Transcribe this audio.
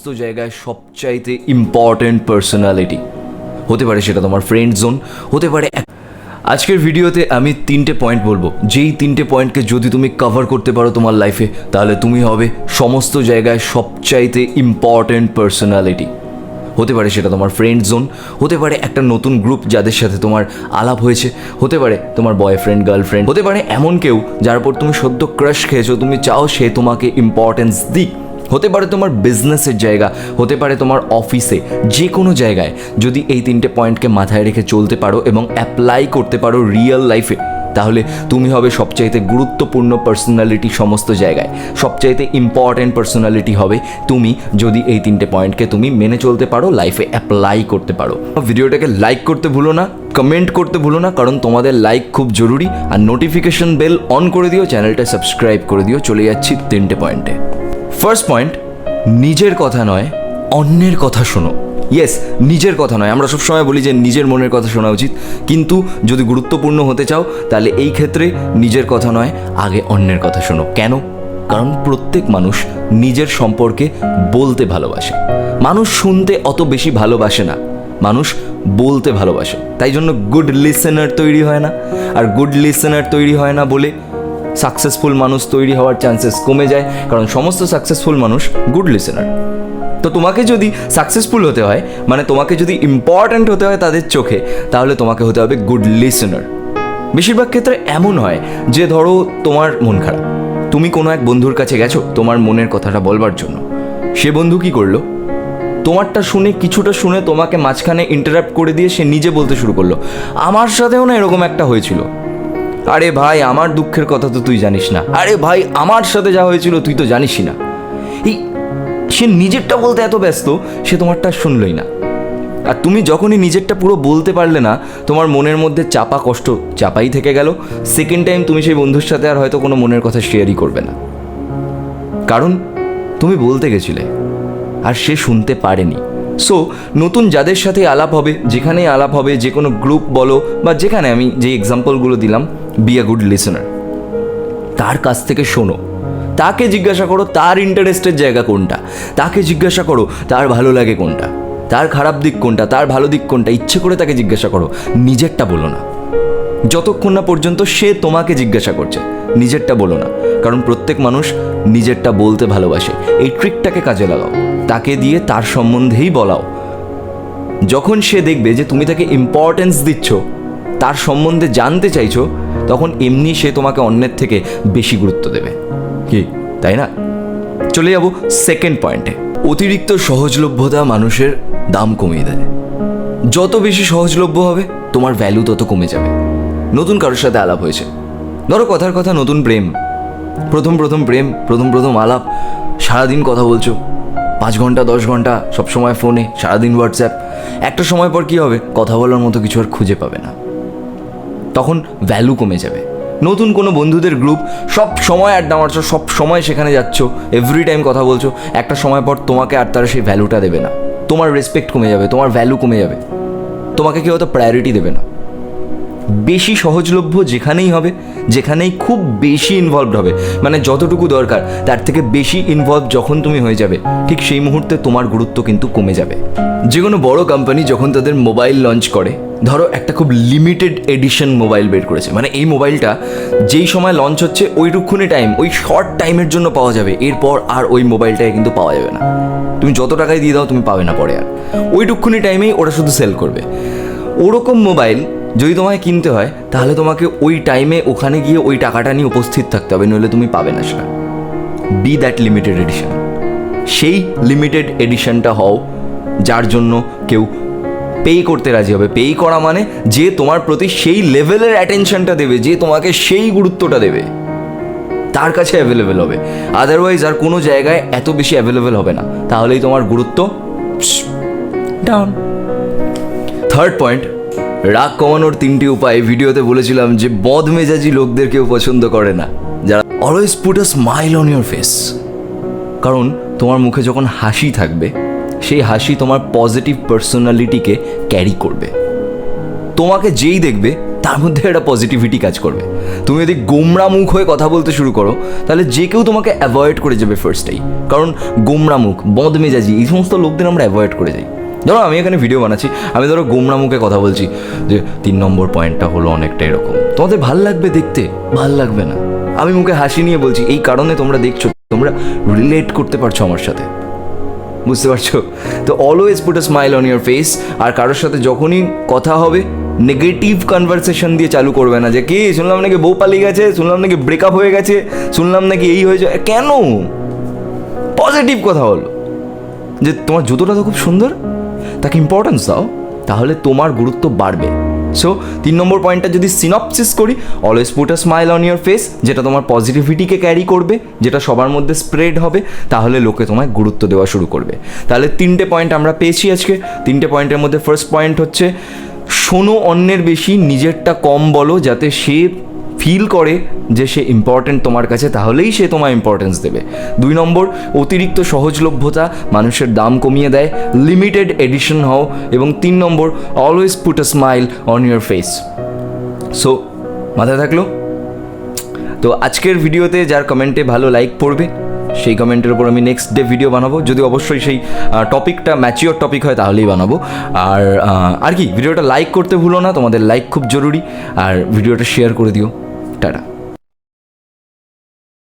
সমস্ত জায়গায় সবচাইতে ইম্পর্ট্যান্ট পার্সোনালিটি হতে পারে সেটা তোমার ফ্রেন্ড জোন হতে পারে আজকের ভিডিওতে আমি তিনটে পয়েন্ট বলব। যেই তিনটে পয়েন্টকে যদি তুমি কভার করতে পারো তোমার লাইফে তাহলে তুমি হবে সমস্ত জায়গায় সবচাইতে ইম্পর্ট্যান্ট পার্সোনালিটি হতে পারে সেটা তোমার ফ্রেন্ড জোন হতে পারে একটা নতুন গ্রুপ যাদের সাথে তোমার আলাপ হয়েছে, হতে পারে তোমার বয়ফ্রেন্ড গার্লফ্রেন্ড হতে পারে এমন কেউ যার উপর তুমি সদ্য ক্রাশ খেয়েছো, তুমি চাও সে তোমাকে ইম্পর্টেন্স দিক। হতে পারে তোমার বিজনেসের জায়গা, হতে পারে তোমার অফিসে যে কোনো জায়গায়। যদি এই তিনটে পয়েন্টকে মাথায় রেখে চলতে পারো এবং অ্যাপ্লাই করতে পারো রিয়েল লাইফে তাহলে তুমি হবে সবচাইতে গুরুত্বপূর্ণ পার্সোনালিটি সমস্ত জায়গায়। সবচাইতে ইম্পর্ট্যান্ট পার্সোনালিটি হবে তুমি যদি এই তিনটে পয়েন্টকে তুমি মেনে চলতে পারো লাইফে অ্যাপ্লাই করতে পারো। ভিডিওটাকে লাইক করতে ভুলো না কমেন্ট করতে ভুলো না, কারণ তোমাদের লাইক খুব জরুরি। আর নোটিফিকেশন বেল অন করে দিও চ্যানেলটা সাবস্ক্রাইব করে দিও, চলে যাচ্ছি তিনটে পয়েন্টে ফার্স্ট পয়েন্ট নিজের কথা নয়, অন্যের কথা শোনো। ইয়েস নিজের কথা নয়। আমরা সবসময় বলি যে নিজের মনের কথা শোনা উচিত। কিন্তু যদি গুরুত্বপূর্ণ হতে চাও, তাহলে এই ক্ষেত্রে নিজের কথা নয়, আগে অন্যের কথা শোনো। কেন? কারণ প্রত্যেক মানুষ নিজের সম্পর্কে বলতে ভালোবাসে। মানুষ শুনতে অত বেশি ভালোবাসে না। মানুষ বলতে ভালোবাসে। তাই জন্য গুড লিসেনার তৈরি হয় না। আর গুড লিসেনার তৈরি হয় না বলে সাকসেসফুল মানুষ তৈরি হওয়ার চান্সেস কমে যায়, কারণ সমস্ত সাকসেসফুল মানুষ গুড লিসেনার তো তোমাকে যদি সাকসেসফুল হতে হয় মানে তোমাকে যদি ইম্পর্ট্যান্ট হতে হয় তাদের চোখে, তাহলে তোমাকে হতে হবে গুড লিসেনার বেশিরভাগ ক্ষেত্রে এমন হয় যে ধরো তোমার মন খারাপ। তুমি কোনো এক বন্ধুর কাছে গেছো, তোমার মনের কথাটা বলবার জন্য। সে বন্ধু কি করল? তোমারটা শুনে, কিছুটা শুনে তোমাকে মাঝখানে ইন্টারাপ্ট করে দিয়ে সে নিজে বলতে শুরু করল। আমার সাথেও না এরকম একটা হয়েছিল। আরে ভাই, আমার দুঃখের কথা তো তুই জানিস না। আরে ভাই, আমার সাথে যা হয়েছিল তুই তো জানিসই না। এই, সে নিজেরটা বলতে এত ব্যস্ত, সে তোমারটা শুনলই না। আর তুমি যখনই নিজেরটা পুরো বলতে পারলে না, তোমার মনের মধ্যে চাপা কষ্ট চাপাই থেকে গেল। সেকেন্ড টাইম তুমি সেই বন্ধুর সাথে আর হয়তো কোনো মনের কথা শেয়ারই করবে না। কারণ, তুমি বলতে গেছিলে, আর সে শুনতে পারেনি। সো নতুন যাদের সাথে আলাপ হবে, যেখানেই আলাপ হবে, যে কোনো গ্রুপ বলো, বা যেখানে আমি যে এক্সাম্পলগুলো দিলাম বি আ গুড লিসনার তার কাছ থেকে শোনো। তাকে জিজ্ঞাসা করো তার ইন্টারেস্টের জায়গা কোনটা। তাকে জিজ্ঞাসা করো তার ভালো লাগে কোনটা। তার খারাপ দিক কোনটা, তার ভালো দিক কোনটা। ইচ্ছে করে তাকে জিজ্ঞাসা করো, নিজেরটা বলো না। যতক্ষণ না পর্যন্ত সে তোমাকে জিজ্ঞাসা করছে, নিজেরটা বলো না। কারণ প্রত্যেক মানুষ নিজেরটা বলতে ভালোবাসে। এই ট্রিকটাকে কাজে লাগাও। তাকে দিয়ে তার সম্বন্ধেই বলাও। যখন সে দেখবে যে তুমি তাকে ইম্পর্টেন্স দিচ্ছ, তার সম্বন্ধে জানতে চাইছো তখন এমনি সে তোমাকে অন্যের থেকে বেশি গুরুত্ব দেবে। কি? তাই না? চলে যাব সেকেন্ড পয়েন্টে অতিরিক্ত সহজলভ্যতা মানুষের দাম কমিয়ে দেয়। যত বেশি সহজলভ্য হবে, তোমার ভ্যালু তত কমে যাবে। নতুন কারোর সাথে আলাপ হয়েছে। ধরো কথার কথা নতুন প্রেম। প্রথম প্রথম প্রেম, প্রথম প্রথম আলাপ। সারাদিন কথা বলছো। পাঁচ ঘণ্টা, দশ ঘণ্টা, সবসময় ফোনে সারাদিন হোয়াটসঅ্যাপ একটা সময় পর কী হবে? কথা বলার মতো কিছু আর খুঁজে পাবে না। তখন ভ্যালু কমে যাবে। নতুন কোনো বন্ধুদের গ্রুপ সব সময় আড্ডা মারছো, সব সময় সেখানে যাচ্ছ এভরি টাইম কথা বলছো, একটা সময় পর তোমাকে আর তারা সেই ভ্যালুটা দেবে না। তোমার রেসপেক্ট কমে যাবে, তোমার ভ্যালু কমে যাবে। তোমাকে কেউ হয়তো প্রায়োরিটি দেবে না। বেশি সহজলভ্য যেখানেই হবে, যেখানেই খুব বেশি ইনভলভড হবে মানে যতটুকু দরকার, তার থেকে বেশি ইনভলভ যখন তুমি হয়ে যাবে, ঠিক সেই মুহূর্তে তোমার গুরুত্ব কিন্তু কমে যাবে। যে কোনো বড় কোম্পানি যখন তাদের মোবাইল লঞ্চ করে ধরো একটা খুব লিমিটেড এডিশন মোবাইল বের করেছে। মানে এই মোবাইলটা যেই সময় লঞ্চ হচ্ছে ওইটুকুনি টাইম ওই শর্ট টাইমের জন্য পাওয়া যাবে। এরপর আর ওই মোবাইলটাকে কিন্তু পাওয়া যাবে না। তুমি যত টাকায় দিয়ে দাও, তুমি পাবে না পরে আর। ওইটুকুনি টাইমেই ওরা শুধু সেল করবে। ওরকম মোবাইল যদি তোমায় কিনতে হয়, তাহলে তোমাকে ওই টাইমে ওখানে গিয়ে ওই টাকাটা নিয়ে উপস্থিত থাকতে হবে, নইলে তুমি পাবে না সেটা। বি দ্যাট লিমিটেড এডিশন সেই লিমিটেড এডিশনটা হও, যার জন্য কেউ পে করতে রাজি হবে। পেই করা মানে যে তোমার প্রতি সেই লেভেলের অ্যাটেনশনটা দেবে, যে তোমাকে সেই গুরুত্বটা দেবে। তার কাছে অ্যাভেলেবেল হবে। আদারওয়াইজ আর কোনো জায়গায় এত বেশি অ্যাভেলেবেল হবে না। তাহলেই তোমার গুরুত্ব ডাউন থার্ড পয়েন্ট রাগ কমানোর তিনটি উপায়। ভিডিওতে বলেছিলাম যে বদ মেজাজি লোকদের কেউ পছন্দ করে না। যারা always put a smile on your face কারণ তোমার মুখে যখন হাসি থাকবে সেই হাসি তোমার পজিটিভ পার্সোনালিটিকে ক্যারি করবে। তোমাকে যেই দেখবে, তার মধ্যে একটা পজিটিভিটি কাজ করবে। তুমি যদি গোমরা মুখ হয়ে কথা বলতে শুরু করো, তাহলে যে কেউ তোমাকে অ্যাভয়েড করে যাবে ফার্স্টেই কারণ গোমরা মুখ বদ মেজাজি এই সমস্ত লোকদের আমরা অ্যাভয়েড করে যাই। ধরো আমি এখানে ভিডিও বানাচ্ছি, আমি ধরো গোমরা মুখে কথা বলছি যে, তিন নম্বর পয়েন্টটা হলো অনেকটা এরকম। তোমাদের ভালো লাগবে দেখতে? ভালো লাগবে না। আমি মুখে হাসি নিয়ে বলছি, এই কারণে তোমরা দেখছ, তোমরা রিলেট করতে পারছ আমার সাথে। বুঝতে পারছ? তো always put a smile on your face আর কারোর সাথে যখনই কথা হবে নেগেটিভ কনভারসেশন দিয়ে চালু করবে না। যে, কি? শুনলাম নাকি বউ পালিয়ে গেছে? শুনলাম নাকি ব্রেকআপ হয়ে গেছে? শুনলাম নাকি এই হয়েছে? কেন? পজিটিভ কথা হলো যে, তোমার জুতোটা তো খুব সুন্দর, তাকে ইম্পর্টেন্স দাও, তাহলে তোমার গুরুত্ব বাড়বে। সো তিন নম্বর পয়েন্টটা যদি সিনপসিস করি always put a smile on your face যেটা তোমার পজিটিভিটিকে ক্যারি করবে, যেটা সবার মধ্যে স্প্রেড হবে, তাহলে লোকে তোমায় গুরুত্ব দেওয়া শুরু করবে। তাহলে তিনটে পয়েন্ট আমরা পেয়েছি আজকে। তিনটে পয়েন্টের মধ্যে ফার্স্ট পয়েন্ট হচ্ছে, শোনো অন্যের বেশি, নিজেরটা কম বলো, যাতে সে ফিল করে যে সে ইম্পর্ট্যান্ট তোমার কাছে, তাহলেই সে তোমার ইম্পর্টেন্স দেবে। দুই নম্বর, অতিরিক্ত সহজলভ্যতা মানুষের দাম কমিয়ে দেয় লিমিটেড এডিশন হও, এবং তিন নম্বর always put a smile on your face so মাথায় থাকল? তো আজকের ভিডিওতে যার কমেন্টে ভালো লাইক পড়বে, সেই কমেন্টের উপর আমি নেক্সট ডে ভিডিও বানাবো। যদি অবশ্যই সেই টপিকটা ম্যাচিওর টপিক হয়, তাহলেই বানাবো। আর আর কি, ভিডিওটা লাইক করতে ভুলো না, তোমাদের লাইক খুব জরুরি। আর ভিডিওটা শেয়ার করে দিও। டாடா